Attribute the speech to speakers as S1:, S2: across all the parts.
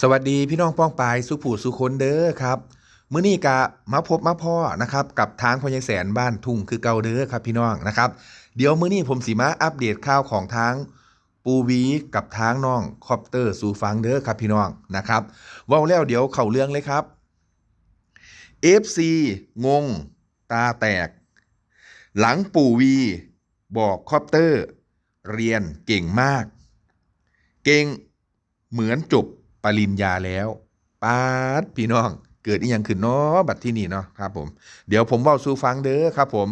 S1: สวัสดีพี่น้องป้องปายสุผู้สุคนเด้อครับมื้อนี้กะมาพบมาพ่อนะครับกับทางพญายแสนบ้านทุ่งคือเก่าเด้อครับพี่น้องนะครับ เดี๋ยวมื้อนี้ผมสิมาอัปเดตข่าวของทางปูวีกับทางน้องคอปเตอร์สู่ฟังเด้อครับพี่น้องนะครับว้าแล้วเดี๋ยวเข้าเรื่องเลยครับ FC งง ตาแตก หลังปู่วี บอกคอปเตอร์ เรียนเก่งมาก เก่งเหมือนจบ ปริญญาแล้วปาดพี่น้อง เกิดอีหยังขึ้นเนาะบัดที่นี่เนาะครับผม เดี๋ยวผมเว้าสู่ฟังเด้อครับผม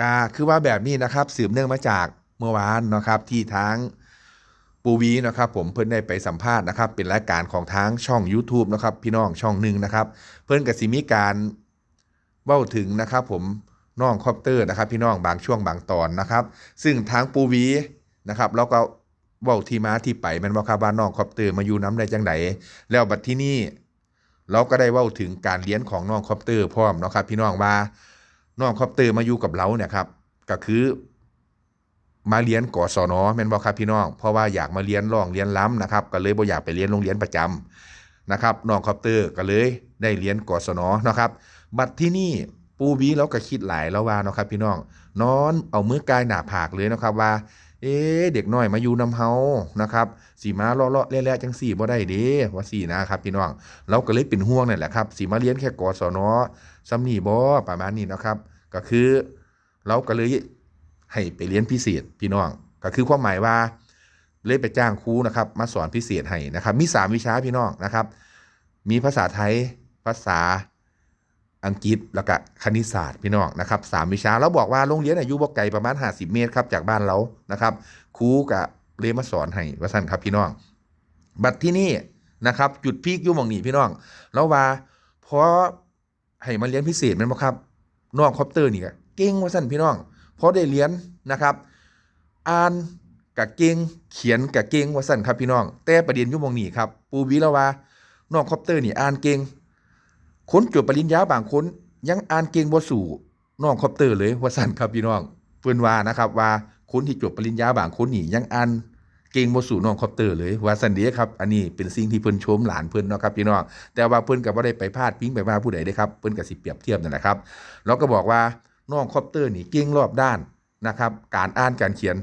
S1: กาคือว่าแบบนี้นะครับ สืบเนื่องมาจากเมื่อวานเนาะครับที่ทางปูวีนะครับผมเพิ่นได้ไปสัมภาษณ์นะครับ เป็นรายการของทางช่อง YouTube นะครับพี่น้องช่องหนึ่งนะครับ เพิ่นกับสิมีการเว้าถึงนะครับผมน้องคอปเตอร์นะครับ พี่น้องบางช่วงบางตอนนะครับ ซึ่งทางปูวีนะครับแล้วก็ เว้าที่มาที่ไปแมันว่าครับว่าน้องคอปเตอร์มาอยู่น้ำได้จังไดแล้วบัดที่นี่เราก็ได้เว้าถึงการเลี้ยงของน้องคอปเตอร์พร้อมเนาะครับ พี่น้องว่าน้องคอปเตอร์มาอยู่กับเราเนี่ยครับก็คือมาเรียนกศนแม่นบ่ครับพี่น้อง เพราะว่าอยากมาเรียนร้องเรียนล้ำนะครับก็เลยบ่อยากไปเรียนโรงเรียนประจำนะครับน้องคอปเตอร์ก็เลยได้เรียนกศนนะครับ บัดที่นี่ปูวีเราก็คิดหลายแล้วว่าเนาะครับพี่น้องนอนเอามือกายหนาผากเลยนะครับว่า เอ๊เด็กน้อยมาอยู่นำเฮานะครับสีมาเลาะๆแล่ๆจังสี่บ่ได้เด้ว่าสี่นะครับพี่น้องเราก็เลยเป็นห่วงนั่นแหละครับสีมาเรียนแค่กศนอซ้ำนี่บ่ประมาณนี้นะครับ ก็คือเราก็เลยให้ไปเรียนพิเศษพี่น้อง ก็คือความหมายว่าเลยไปจ้างครูนะครับ มาสอนพิเศษให้นะครับ มีสามวิชาพี่น้องนะครับ มีภาษาไทย ภาษา อังกฤษแล้วก็คณิตศาสตร์พี่น้องนะครับสามวิชาแล้วบอกว่าโรงเรียนอายุบ่ไกลประมาณ 50 เมตรครับจากบ้านเรานะครับครูกับเรียนมาสอนให้ว่าสั่นครับพี่น้อง บัดที่นี่นะครับ จุดพีคยู่มองนี้พี่น้อง แล้วว่าเพราะให้มาเรียนพิเศษมันบ่ครับน้องคอปเตอร์นี่ก็เก่งว่าสั่นพี่น้องเพราะได้เรียนนะครับอ่านกับเก่งเขียนกับเก่งว่าสั่นครับพี่น้อง แต่ประเด็นยู่มองนี้ครับปูวิแล้วว่าน้องคอปเตอร์นี่อ่านเก่ง คนจบปริญญาบางคนยังอ่านเก่งบ่สู่น้องคอปเตอร์เลยว่าสั่นครับพี่น้องเพิ่อนว่านะครับว่าคนที่จบปริญญาบางคนนี่ยังอ่านเก่งบ่สู่น้องคอปเตอร์เลยว่าสันเด้ครับอันนี้เป็นสิ่งที่เพิ่นชมหลานเพิ่นเนาะครับพี่น้องแต่ว่าเพิ่นก็บ่ได้ไปพาดพิงไปว่าผู้ใดเด้ครับเพิ่นก็สิเปรียบเทียบนั่นแหละครับแล้วก็บอกว่าน้องคอปเตอร์นี่เก่งรอบด้านนะครับการอ่านการเขียน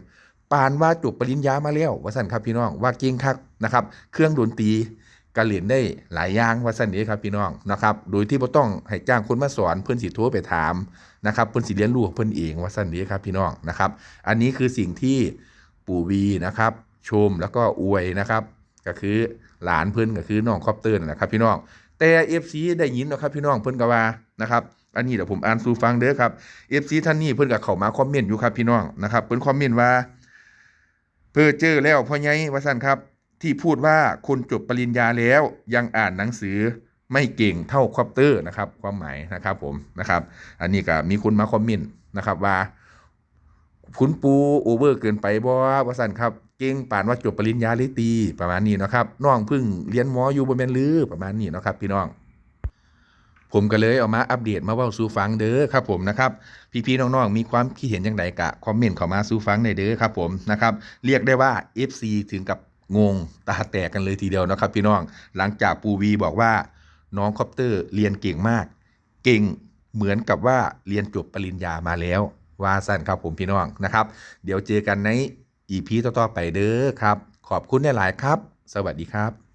S1: ปานว่าจบปริญญามาแล้วว่าสันครับพี่น้องว่าเก่งคักนะครับ เครื่องดนตรี ก็เล่นได้หลายอย่างว่าสันนี้ครับพี่น้องนะครับ โดยที่บ่ต้องให้จ้างคนมาสอนเพิ่อนสิโทรไปถามนะครับเพิ่อนสิเรียนรู้ของเพิ่อนเองว่าสันนี้ครับพี่น้องนะครับ อันนี้คือสิ่งที่ปู่วีนะครับชมแล้วก็อวยนะครับ ก็คือหลานเพิ่อนก็คือน้องคอปเตอร์นั่นะครับพี่น้องแต่ FC ได้ยินนะครับพี่น้องเพิ่อนก็ว่านะครับอันนี้เดี๋ยวผมอ่านสู่ฟังเด้อครับ FC ท่านนี้เพิ่อนก็เขามาคอมเมนต์อยู่ครับพี่น้องนะครับเพิ่อนคอมเมนต์ว่าเพื่อเจอแล้วพ่อใหญ่ว่าสั่นครับ ที่พูดว่าคนจบปริญญาแล้วยังอ่านหนังสือไม่เก่งเท่าคอปเตอร์นะครับ ความหมายนะครับผมนะครับ อันนี้ก็มีคนมาคอมเมนต์นะครับว่า คุณปูโอเวอร์เกินไปบ่ว่าสั่นครับ เก่งป่านว่าจบปริญญาหรือตี ประมาณนี้นะครับน้องพึ่งเรียนหมออยู่บนแมนลือประมาณนี้นะครับพี่น้องผมก็เลยเอามาอัปเดตมาเว้าสู่ฟังเด้อครับผมนะครับพี่ๆน้องๆมีความคิดเห็นอย่างไรกะคอมเมนต์เข้ามาสู่ฟังในเด้อครับผมนะครับเรียกได้ว่า FC ถึงกับ งงตาแตกกันเลยทีเดียวนะครับ พี่น้องหลังจากปูวีบอกว่า น้องคอปเตอร์เรียนเก่งมาก เก่งเหมือนกับว่าเรียนจบปริญญามาแล้วว่าสั้นครับผมพี่น้องนะครับ เดี๋ยวเจอกันในอีพีต่อๆไปเด้อครับ ขอบคุณหลายๆครับ สวัสดีครับ